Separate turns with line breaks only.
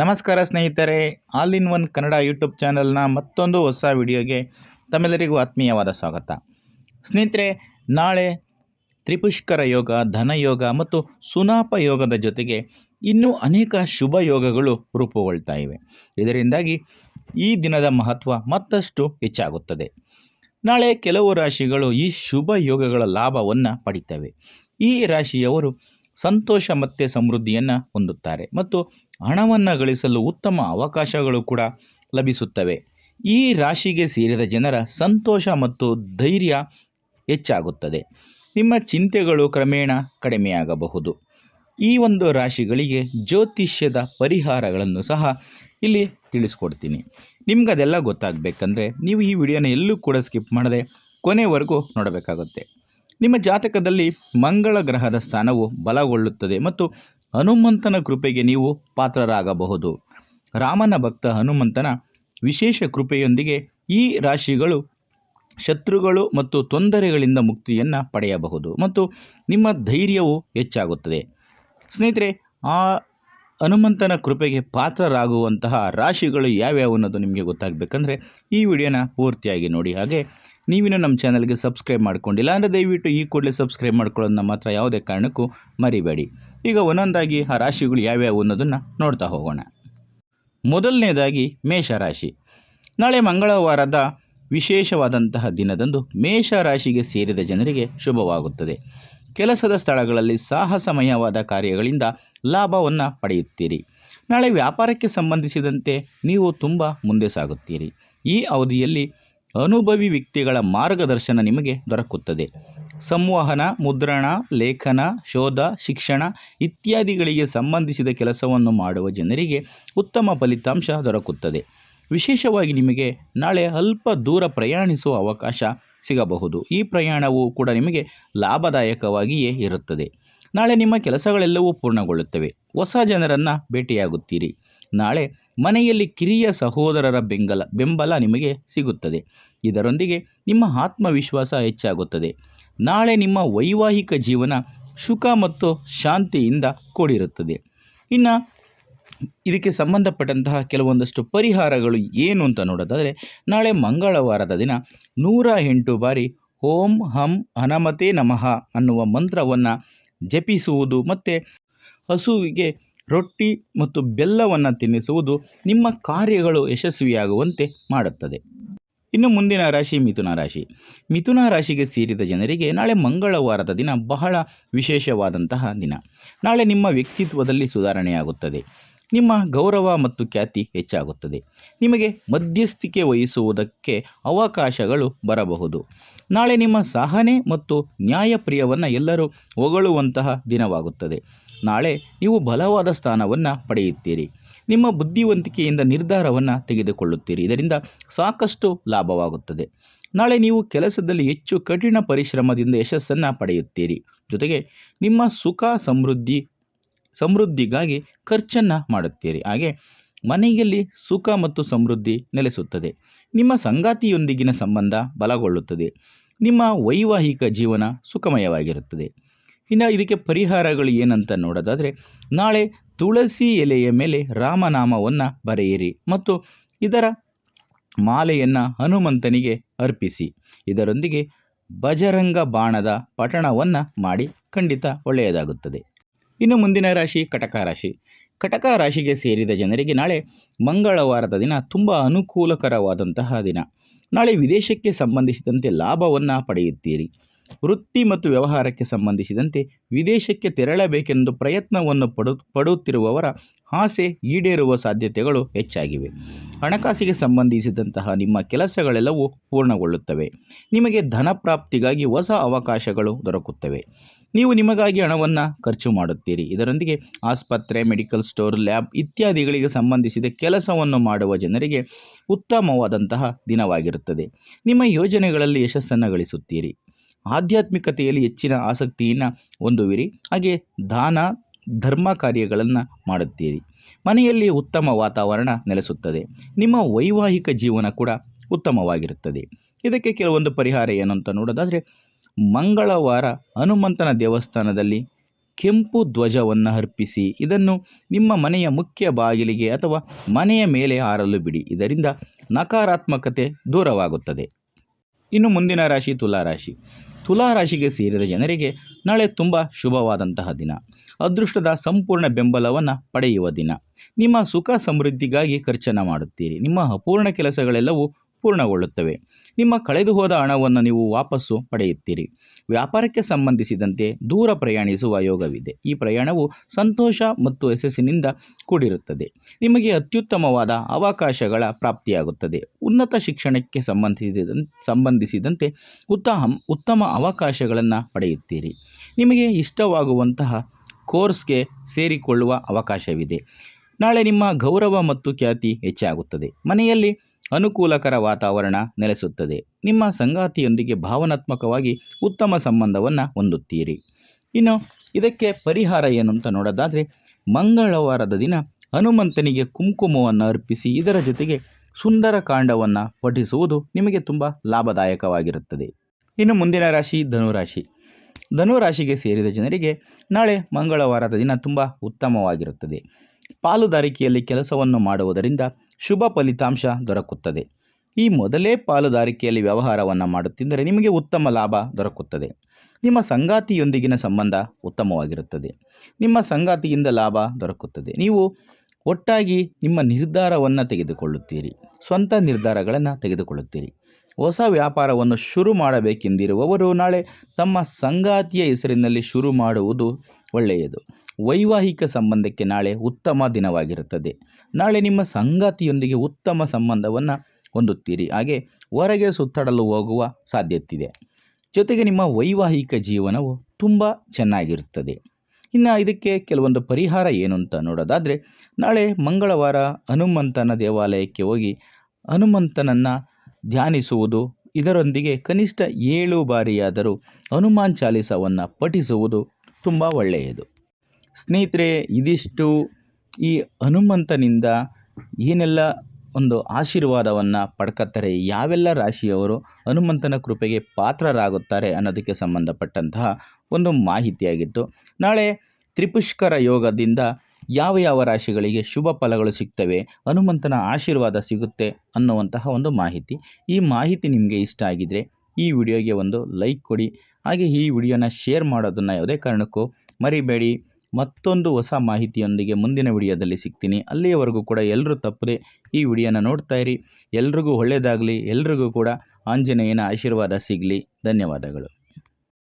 ನಮಸ್ಕಾರ ಸ್ನೇಹಿತರೆ, all in one Kannada YouTube ಚಾನಲ್ನ ಮತ್ತೊಂದು ಹೊಸ ವಿಡಿಯೋಗೆ ತಮ್ಮೆಲ್ಲರಿಗೂ ಆತ್ಮೀಯವಾದ ಸ್ವಾಗತ. ಸ್ನೇಹಿತರೆ, ನಾಳೆ ತ್ರಿಪುಷ್ಕರ ಯೋಗ ಧನಯೋಗ ಮತ್ತು ಸುನಾಪ ಯೋಗದ ಜೊತೆಗೆ ಇನ್ನೂ ಅನೇಕ ಶುಭ ಯೋಗಗಳು ರೂಪುಗೊಳ್ತಾ ಇವೆ. ಇದರಿಂದಾಗಿ ಈ ದಿನದ ಮಹತ್ವ ಮತ್ತಷ್ಟು ಹೆಚ್ಚಾಗುತ್ತದೆ. ನಾಳೆ ಕೆಲವು ರಾಶಿಗಳು ಈ ಶುಭ ಯೋಗಗಳ ಲಾಭವನ್ನು ಪಡಿತವೆ. ಈ ರಾಶಿಯವರು ಸಂತೋಷ ಮತ್ತು ಸಮೃದ್ಧಿಯನ್ನು ಹೊಂದುತ್ತಾರೆ. ಮತ್ತು ಹಣವನ್ನು ಗಳಿಸಲು ಉತ್ತಮ ಅವಕಾಶಗಳು ಕೂಡ ಲಭಿಸುತ್ತವೆ. ಈ ರಾಶಿಗೆ ಸೇರಿದ ಜನರ ಸಂತೋಷ ಮತ್ತು ಧೈರ್ಯ ಹೆಚ್ಚಾಗುತ್ತದೆ. ನಿಮ್ಮ ಚಿಂತೆಗಳು ಕ್ರಮೇಣ ಕಡಿಮೆಯಾಗಬಹುದು. ಈ ಒಂದು ರಾಶಿಗಳಿಗೆ ಜ್ಯೋತಿಷ್ಯದ ಪರಿಹಾರಗಳನ್ನು ಸಹ ಇಲ್ಲಿ ತಿಳಿಸ್ಕೊಡ್ತೀನಿ. ನಿಮ್ಗೆ ಅದೆಲ್ಲ ಗೊತ್ತಾಗಬೇಕಂದ್ರೆ ನೀವು ಈ ವಿಡಿಯೋನ ಎಲ್ಲೂ ಕೂಡ ಸ್ಕಿಪ್ ಮಾಡದೆ ಕೊನೆವರೆಗೂ ನೋಡಬೇಕಾಗುತ್ತೆ. ನಿಮ್ಮ ಜಾತಕದಲ್ಲಿ ಮಂಗಳ ಗ್ರಹದ ಸ್ಥಾನವು ಬಲಗೊಳ್ಳುತ್ತದೆ ಮತ್ತು ಹನುಮಂತನ ಕೃಪೆಗೆ ನೀವು ಪಾತ್ರರಾಗಬಹುದು. ರಾಮನ ಭಕ್ತ ಹನುಮಂತನ ವಿಶೇಷ ಕೃಪೆಯೊಂದಿಗೆ ಈ ರಾಶಿಗಳು ಶತ್ರುಗಳು ಮತ್ತು ತೊಂದರೆಗಳಿಂದ ಮುಕ್ತಿಯನ್ನು ಪಡೆಯಬಹುದು ಮತ್ತು ನಿಮ್ಮ ಧೈರ್ಯವು ಹೆಚ್ಚಾಗುತ್ತದೆ. ಸ್ನೇಹಿತರೆ, ಆ ಹನುಮಂತನ ಕೃಪೆಗೆ ಪಾತ್ರರಾಗುವಂತಹ ರಾಶಿಗಳು ಯಾವ್ಯಾವು ಅನ್ನೋದು ನಿಮಗೆ ಗೊತ್ತಾಗಬೇಕಂದ್ರೆ ಈ ವಿಡಿಯೋನ ಪೂರ್ತಿಯಾಗಿ ನೋಡಿ. ಹಾಗೆ ನೀವಿನ್ನೂ ನಮ್ಮ ಚಾನಲ್ಗೆ ಸಬ್ಸ್ಕ್ರೈಬ್ ಮಾಡ್ಕೊಂಡಿಲ್ಲ ಅಂದರೆ ದಯವಿಟ್ಟು ಈ ಕೂಡಲೇ ಸಬ್ಸ್ಕ್ರೈಬ್ ಮಾಡ್ಕೊಳ್ಳೋದನ್ನ ಮಾತ್ರ ಯಾವುದೇ ಕಾರಣಕ್ಕೂ ಮರಿಬೇಡಿ. ಈಗ ಒಂದೊಂದಾಗಿ ಆ ರಾಶಿಗಳು ಯಾವ್ಯಾವು ಅನ್ನೋದನ್ನು ನೋಡ್ತಾ ಹೋಗೋಣ. ಮೊದಲನೇದಾಗಿ ಮೇಷರಾಶಿ. ನಾಳೆ ಮಂಗಳವಾರದ ವಿಶೇಷವಾದಂತಹ ದಿನದಂದು ಮೇಷ ರಾಶಿಗೆ ಸೇರಿದ ಜನರಿಗೆ ಶುಭವಾಗುತ್ತದೆ. ಕೆಲಸದ ಸ್ಥಳಗಳಲ್ಲಿ ಸಾಹಸಮಯವಾದ ಕಾರ್ಯಗಳಿಂದ ಲಾಭವನ್ನು ಪಡೆಯುತ್ತೀರಿ. ನಾಳೆ ವ್ಯಾಪಾರಕ್ಕೆ ಸಂಬಂಧಿಸಿದಂತೆ ನೀವು ತುಂಬ ಮುಂದೆ ಸಾಗುತ್ತೀರಿ. ಈ ಅವಧಿಯಲ್ಲಿ ಅನುಭವಿ ವ್ಯಕ್ತಿಗಳ ಮಾರ್ಗದರ್ಶನ ನಿಮಗೆ ದೊರಕುತ್ತದೆ. ಸಂವಹನ, ಮುದ್ರಣ, ಲೇಖನ, ಶೋಧ, ಶಿಕ್ಷಣ ಇತ್ಯಾದಿಗಳಿಗೆ ಸಂಬಂಧಿಸಿದ ಕೆಲಸವನ್ನು ಮಾಡುವ ಜನರಿಗೆ ಉತ್ತಮ ಫಲಿತಾಂಶ ದೊರಕುತ್ತದೆ. ವಿಶೇಷವಾಗಿ ನಿಮಗೆ ನಾಳೆ ಅಲ್ಪ ದೂರ ಪ್ರಯಾಣಿಸುವ ಅವಕಾಶ ಸಿಗಬಹುದು. ಈ ಪ್ರಯಾಣವು ಕೂಡ ನಿಮಗೆ ಲಾಭದಾಯಕವಾಗಿಯೇ ಇರುತ್ತದೆ. ನಾಳೆ ನಿಮ್ಮ ಕೆಲಸಗಳೆಲ್ಲವೂ ಪೂರ್ಣಗೊಳ್ಳುತ್ತವೆ. ಹೊಸ ಜನರನ್ನು ಭೇಟಿಯಾಗುತ್ತೀರಿ. ನಾಳೆ ಮನೆಯಲ್ಲಿ ಕಿರಿಯ ಸಹೋದರರ ಬೆಂಗಲ, ಬೆಂಬಲ ನಿಮಗೆ ಸಿಗುತ್ತದೆ. ಇದರೊಂದಿಗೆ ನಿಮ್ಮ ಆತ್ಮವಿಶ್ವಾಸ ಹೆಚ್ಚಾಗುತ್ತದೆ. ನಾಳೆ ನಿಮ್ಮ ವೈವಾಹಿಕ ಜೀವನ ಸುಖ ಮತ್ತು ಶಾಂತಿಯಿಂದ ಕೂಡಿರುತ್ತದೆ. ಇನ್ನು ಇದಕ್ಕೆ ಸಂಬಂಧಪಟ್ಟಂತಹ ಕೆಲವೊಂದಷ್ಟು ಪರಿಹಾರಗಳು ಏನು ಅಂತ ನೋಡೋದಾದರೆ, ನಾಳೆ ಮಂಗಳವಾರದ ದಿನ ನೂರ ಎಂಟು ಬಾರಿ ಓಂ ಹಂ ಹನಮತೇ ನಮಃ ಅನ್ನುವ ಮಂತ್ರವನ್ನು ಜಪಿಸುವುದು ಮತ್ತು ಹಸುವಿಗೆ ರೊಟ್ಟಿ ಮತ್ತು ಬೆಲ್ಲವನ್ನು ತಿನ್ನಿಸುವುದು ನಿಮ್ಮ ಕಾರ್ಯಗಳು ಯಶಸ್ವಿಯಾಗುವಂತೆ ಮಾಡುತ್ತದೆ. ಇನ್ನು ಮುಂದಿನ ರಾಶಿ ಮಿಥುನ ರಾಶಿ. ಮಿಥುನ ರಾಶಿಗೆ ಸೇರಿದ ಜನರಿಗೆ ನಾಳೆ ಮಂಗಳವಾರದ ದಿನ ಬಹಳ ವಿಶೇಷವಾದಂತಹ ದಿನ. ನಾಳೆ ನಿಮ್ಮ ವ್ಯಕ್ತಿತ್ವದಲ್ಲಿ ಸುಧಾರಣೆಯಾಗುತ್ತದೆ. ನಿಮ್ಮ ಗೌರವ ಮತ್ತು ಖ್ಯಾತಿ ಹೆಚ್ಚಾಗುತ್ತದೆ. ನಿಮಗೆ ಮಧ್ಯಸ್ಥಿಕೆ ವಹಿಸುವುದಕ್ಕೆ ಅವಕಾಶಗಳು ಬರಬಹುದು. ನಾಳೆ ನಿಮ್ಮ ಸಹನೆ ಮತ್ತು ನ್ಯಾಯಪ್ರಿಯವನ್ನು ಎಲ್ಲರೂ ಹೊಗಳುವಂತಹ ದಿನವಾಗುತ್ತದೆ. ನಾಳೆ ನೀವು ಬಲವಾದ ಸ್ಥಾನವನ್ನು ಪಡೆಯುತ್ತೀರಿ. ನಿಮ್ಮ ಬುದ್ಧಿವಂತಿಕೆಯಿಂದ ನಿರ್ಧಾರವನ್ನು ತೆಗೆದುಕೊಳ್ಳುತ್ತೀರಿ. ಇದರಿಂದ ಸಾಕಷ್ಟು ಲಾಭವಾಗುತ್ತದೆ. ನಾಳೆ ನೀವು ಕೆಲಸದಲ್ಲಿ ಹೆಚ್ಚು ಕಠಿಣ ಪರಿಶ್ರಮದಿಂದ ಯಶಸ್ಸನ್ನು ಪಡೆಯುತ್ತೀರಿ. ಜೊತೆಗೆ ನಿಮ್ಮ ಸುಖ ಸಮೃದ್ಧಿ, ಸಮೃದ್ಧಿಗಾಗಿ ಖರ್ಚನ್ನು ಮಾಡುತ್ತೀರಿ. ಹಾಗೆ ಮನೆಯಲ್ಲಿ ಸುಖ ಮತ್ತು ಸಮೃದ್ಧಿ ನೆಲೆಸುತ್ತದೆ. ನಿಮ್ಮ ಸಂಗಾತಿಯೊಂದಿಗಿನ ಸಂಬಂಧ ಬಲಗೊಳ್ಳುತ್ತದೆ. ನಿಮ್ಮ ವೈವಾಹಿಕ ಜೀವನ ಸುಖಮಯವಾಗಿರುತ್ತದೆ. ಇನ್ನು ಇದಕ್ಕೆ ಪರಿಹಾರಗಳು ಏನಂತ ನೋಡೋದಾದರೆ, ನಾಳೆ ತುಳಸಿ ಎಲೆಯ ಮೇಲೆ ರಾಮನಾಮವನ್ನು ಬರೆಯಿರಿ ಮತ್ತು ಇದರ ಮಾಲೆಯನ್ನು ಹನುಮಂತನಿಗೆ ಅರ್ಪಿಸಿ. ಇದರೊಂದಿಗೆ ಬಜರಂಗ ಬಾಣದ ಪಠಣವನ್ನು ಮಾಡಿ ಖಂಡಿತ ಒಳ್ಳೆಯದಾಗುತ್ತದೆ. ಇನ್ನು ಮುಂದಿನ ರಾಶಿ ಕಟಕ ರಾಶಿ. ಕಟಕ ರಾಶಿಗೆ ಸೇರಿದ ಜನರಿಗೆ ನಾಳೆ ಮಂಗಳವಾರದ ದಿನ ತುಂಬ ಅನುಕೂಲಕರವಾದಂತಹ ದಿನ. ನಾಳೆ ವಿದೇಶಕ್ಕೆ ಸಂಬಂಧಿಸಿದಂತೆ ಲಾಭವನ್ನು ಪಡೆಯುತ್ತೀರಿ. ವೃತ್ತಿ ಮತ್ತು ವ್ಯವಹಾರಕ್ಕೆ ಸಂಬಂಧಿಸಿದಂತೆ ವಿದೇಶಕ್ಕೆ ತೆರಳಬೇಕೆಂದು ಪ್ರಯತ್ನವನ್ನು ಪಡು, ಪಡುತ್ತಿರುವವರ ಆಸೆ ಈಡೇರುವ ಸಾಧ್ಯತೆಗಳು ಹೆಚ್ಚಾಗಿವೆ. ಹಣಕಾಸಿಗೆ ಸಂಬಂಧಿಸಿದಂತಹ ನಿಮ್ಮ ಕೆಲಸಗಳೆಲ್ಲವೂ ಪೂರ್ಣಗೊಳ್ಳುತ್ತವೆ. ನಿಮಗೆ ಧನ ಪ್ರಾಪ್ತಿಗಾಗಿ ಹೊಸ ಅವಕಾಶಗಳು ದೊರಕುತ್ತವೆ. ನೀವು ನಿಮಗಾಗಿ ಹಣವನ್ನು ಖರ್ಚು ಮಾಡುತ್ತೀರಿ. ಇದರೊಂದಿಗೆ ಆಸ್ಪತ್ರೆ, ಮೆಡಿಕಲ್ ಸ್ಟೋರ್, ಲ್ಯಾಬ್ ಇತ್ಯಾದಿಗಳಿಗೆ ಸಂಬಂಧಿಸಿದ ಕೆಲಸವನ್ನು ಮಾಡುವ ಜನರಿಗೆ ಉತ್ತಮವಾದಂತಹ ದಿನವಾಗಿರುತ್ತದೆ. ನಿಮ್ಮ ಯೋಜನೆಗಳಲ್ಲಿ ಯಶಸ್ಸನ್ನು ಗಳಿಸುತ್ತೀರಿ. ಆಧ್ಯಾತ್ಮಿಕತೆಯಲ್ಲಿ ಹೆಚ್ಚಿನ ಆಸಕ್ತಿಯನ್ನು ಹೊಂದುವಿರಿ. ಹಾಗೆ ದಾನ, ಧರ್ಮ ಕಾರ್ಯಗಳನ್ನು ಮಾಡುತ್ತೀರಿ. ಮನೆಯಲ್ಲಿ ಉತ್ತಮ ವಾತಾವರಣ ನೆಲೆಸುತ್ತದೆ. ನಿಮ್ಮ ವೈವಾಹಿಕ ಜೀವನ ಕೂಡ ಉತ್ತಮವಾಗಿರುತ್ತದೆ. ಇದಕ್ಕೆ ಕೆಲವೊಂದು ಪರಿಹಾರ ಏನು ಅಂತ ನೋಡೋದಾದರೆ, ಮಂಗಳವಾರ ಹನುಮಂತನ ದೇವಸ್ಥಾನದಲ್ಲಿ ಕೆಂಪು ಧ್ವಜವನ್ನು ಅರ್ಪಿಸಿ, ಇದನ್ನು ನಿಮ್ಮ ಮನೆಯ ಮುಖ್ಯ ಬಾಗಿಲಿಗೆ ಅಥವಾ ಮನೆಯ ಮೇಲೆ ಹಾರಲು ಬಿಡಿ. ಇದರಿಂದ ನಕಾರಾತ್ಮಕತೆ ದೂರವಾಗುತ್ತದೆ. ಇನ್ನು ಮುಂದಿನ ರಾಶಿ, ತುಲಾರಾಶಿ. ತುಲಾರಾಶಿಗೆ ಸೇರಿದ ಜನರಿಗೆ ನಾಳೆ ತುಂಬ ಶುಭವಾದಂತಹ ದಿನ. ಅದೃಷ್ಟದ ಸಂಪೂರ್ಣ ಬೆಂಬಲವನ್ನು ಪಡೆಯುವ ದಿನ. ನಿಮ್ಮ ಸುಖ ಸಮೃದ್ಧಿಗಾಗಿ ಖರ್ಚನ್ನು ಮಾಡುತ್ತೀರಿ. ನಿಮ್ಮ ಅಪೂರ್ಣ ಕೆಲಸಗಳೆಲ್ಲವೂ ಪೂರ್ಣಗೊಳ್ಳುತ್ತವೆ ನಿಮ್ಮ ಕಳೆದುಹೋದ ಹಣವನ್ನು ನೀವು ವಾಪಸ್ಸು ಪಡೆಯುತ್ತೀರಿ. ವ್ಯಾಪಾರಕ್ಕೆ ಸಂಬಂಧಿಸಿದಂತೆ ದೂರ ಪ್ರಯಾಣಿಸುವ ಯೋಗವಿದೆ. ಈ ಪ್ರಯಾಣವು ಸಂತೋಷ ಮತ್ತು ಯಶಸ್ಸಿನಿಂದ ಕೂಡಿರುತ್ತದೆ. ನಿಮಗೆ ಅತ್ಯುತ್ತಮವಾದ ಅವಕಾಶಗಳ ಪ್ರಾಪ್ತಿಯಾಗುತ್ತದೆ. ಉನ್ನತ ಶಿಕ್ಷಣಕ್ಕೆ ಸಂಬಂಧಿಸಿದ, ಸಂಬಂಧಿಸಿದಂತೆ ಉತ್ತಮ ಉತ್ತಮ ಅವಕಾಶಗಳನ್ನು ಪಡೆಯುತ್ತೀರಿ. ನಿಮಗೆ ಇಷ್ಟವಾಗುವಂತಹ ಕೋರ್ಸ್ಗೆ ಸೇರಿಕೊಳ್ಳುವ ಅವಕಾಶವಿದೆ. ನಾಳೆ ನಿಮ್ಮ ಗೌರವ ಮತ್ತು ಖ್ಯಾತಿ ಹೆಚ್ಚಾಗುತ್ತದೆ. ಮನೆಯಲ್ಲಿ ಅನುಕೂಲಕರ ವಾತಾವರಣ ನೆಲೆಸುತ್ತದೆ. ನಿಮ್ಮ ಸಂಗಾತಿಯೊಂದಿಗೆ ಭಾವನಾತ್ಮಕವಾಗಿ ಉತ್ತಮ ಸಂಬಂಧವನ್ನು ಹೊಂದುತ್ತೀರಿ. ಇನ್ನು ಇದಕ್ಕೆ ಪರಿಹಾರ ಏನು ಅಂತ ನೋಡೋದಾದರೆ, ಮಂಗಳವಾರದ ದಿನ ಹನುಮಂತನಿಗೆ ಕುಂಕುಮವನ್ನು ಅರ್ಪಿಸಿ ಇದರ ಜೊತೆಗೆ ಸುಂದರ ಕಾಂಡವನ್ನು ಪಠಿಸುವುದು ನಿಮಗೆ ತುಂಬ ಲಾಭದಾಯಕವಾಗಿರುತ್ತದೆ. ಇನ್ನು ಮುಂದಿನ ರಾಶಿ ಧನುರಾಶಿ. ಧನುರಾಶಿಗೆ ಸೇರಿದ ಜನರಿಗೆ ನಾಳೆ ಮಂಗಳವಾರದ ದಿನ ತುಂಬ ಉತ್ತಮವಾಗಿರುತ್ತದೆ. ಪಾಲುದಾರಿಕೆಯಲ್ಲಿ ಕೆಲಸವನ್ನು ಮಾಡುವುದರಿಂದ ಶುಭ ಫಲಿತಾಂಶ ದೊರಕುತ್ತದೆ. ಈ ಮೊದಲೇ ಪಾಲುದಾರಿಕೆಯಲ್ಲಿ ವ್ಯವಹಾರವನ್ನು ಮಾಡುತ್ತಿದ್ದರೆ ನಿಮಗೆ ಉತ್ತಮ ಲಾಭ ದೊರಕುತ್ತದೆ. ನಿಮ್ಮ ಸಂಗಾತಿಯೊಂದಿಗಿನ ಸಂಬಂಧ ಉತ್ತಮವಾಗಿರುತ್ತದೆ. ನಿಮ್ಮ ಸಂಗಾತಿಯಿಂದ ಲಾಭ ದೊರಕುತ್ತದೆ. ನೀವು ಒಟ್ಟಾಗಿ ನಿಮ್ಮ ನಿರ್ಧಾರವನ್ನು ತೆಗೆದುಕೊಳ್ಳುತ್ತೀರಿ. ಸ್ವಂತ ನಿರ್ಧಾರಗಳನ್ನು ತೆಗೆದುಕೊಳ್ಳುತ್ತೀರಿ. ಹೊಸ ವ್ಯಾಪಾರವನ್ನು ಶುರು ಮಾಡಬೇಕೆಂದಿರುವವರು ನಾಳೆ ತಮ್ಮ ಸಂಗಾತಿಯ ಹೆಸರಿನಲ್ಲಿ ಶುರು ಮಾಡುವುದು ಒಳ್ಳೆಯದು. ವೈವಾಹಿಕ ಸಂಬಂಧಕ್ಕೆ ನಾಳೆ ಉತ್ತಮ ದಿನವಾಗಿರುತ್ತದೆ. ನಾಳೆ ನಿಮ್ಮ ಸಂಗಾತಿಯೊಂದಿಗೆ ಉತ್ತಮ ಸಂಬಂಧವನ್ನು ಹೊಂದುತ್ತೀರಿ. ಹಾಗೆ ಹೊರಗೆ ಸುತ್ತಾಡಲು ಹೋಗುವ ಸಾಧ್ಯತೆ ಇದೆ ಜೊತೆಗೆ ನಿಮ್ಮ ವೈವಾಹಿಕ ಜೀವನವು ತುಂಬ ಚೆನ್ನಾಗಿರುತ್ತದೆ. ಇನ್ನು ಇದಕ್ಕೆ ಕೆಲವೊಂದು ಪರಿಹಾರ ಏನು ಅಂತ ನೋಡೋದಾದರೆ, ನಾಳೆ ಮಂಗಳವಾರ ಹನುಮಂತನ ದೇವಾಲಯಕ್ಕೆ ಹೋಗಿ ಹನುಮಂತನನ್ನು ಧ್ಯಾನಿಸುವುದು, ಇದರೊಂದಿಗೆ ಕನಿಷ್ಠ ಏಳು ಬಾರಿಯಾದರೂ ಹನುಮಾನ್ ಚಾಲಿಸವನ್ನು ಪಠಿಸುವುದು ತುಂಬ ಒಳ್ಳೆಯದು. ಸ್ನೇಹಿತರೆ, ಇದಿಷ್ಟು ಈ ಹನುಮಂತನಿಂದ ಏನೆಲ್ಲ ಒಂದು ಆಶೀರ್ವಾದವನ್ನು ಪಡ್ಕತ್ತಾರೆ, ಯಾವೆಲ್ಲ ರಾಶಿಯವರು ಹನುಮಂತನ ಕೃಪೆಗೆ ಪಾತ್ರರಾಗುತ್ತಾರೆ ಅನ್ನೋದಕ್ಕೆ ಸಂಬಂಧಪಟ್ಟಂತಹ ಒಂದು ಮಾಹಿತಿಯಾಗಿತ್ತು. ನಾಳೆ ತ್ರಿಪುಷ್ಕರ ಯೋಗದಿಂದ ಯಾವ ಯಾವ ರಾಶಿಗಳಿಗೆ ಶುಭ ಫಲಗಳು ಸಿಗ್ತವೆ, ಹನುಮಂತನ ಆಶೀರ್ವಾದ ಸಿಗುತ್ತೆ ಅನ್ನುವಂತಹ ಒಂದು ಮಾಹಿತಿ. ಈ ಮಾಹಿತಿ ನಿಮಗೆ ಇಷ್ಟ ಆಗಿದರೆ ಈ ವಿಡಿಯೋಗೆ ಒಂದು ಲೈಕ್ ಕೊಡಿ, ಹಾಗೆ ಈ ವಿಡಿಯೋನ ಶೇರ್ ಮಾಡೋದನ್ನು ಯಾವುದೇ ಕಾರಣಕ್ಕೂ ಮರಿಬೇಡಿ. ಮತ್ತೊಂದು ಹೊಸ ಮಾಹಿತಿಯೊಂದಿಗೆ ಮುಂದಿನ ವಿಡಿಯೋದಲ್ಲಿ ಸಿಗ್ತೀನಿ. ಅಲ್ಲಿಯವರೆಗೂ ಕೂಡ ಎಲ್ಲರೂ ತಪ್ಪದೆ ಈ ವಿಡಿಯೋನ ನೋಡ್ತಾ ಇರಿ. ಎಲ್ರಿಗೂ ಒಳ್ಳೆಯದಾಗಲಿ ಎಲ್ರಿಗೂ ಕೂಡ ಆಂಜನೇಯನ ಆಶೀರ್ವಾದ ಸಿಗಲಿ. ಧನ್ಯವಾದಗಳು.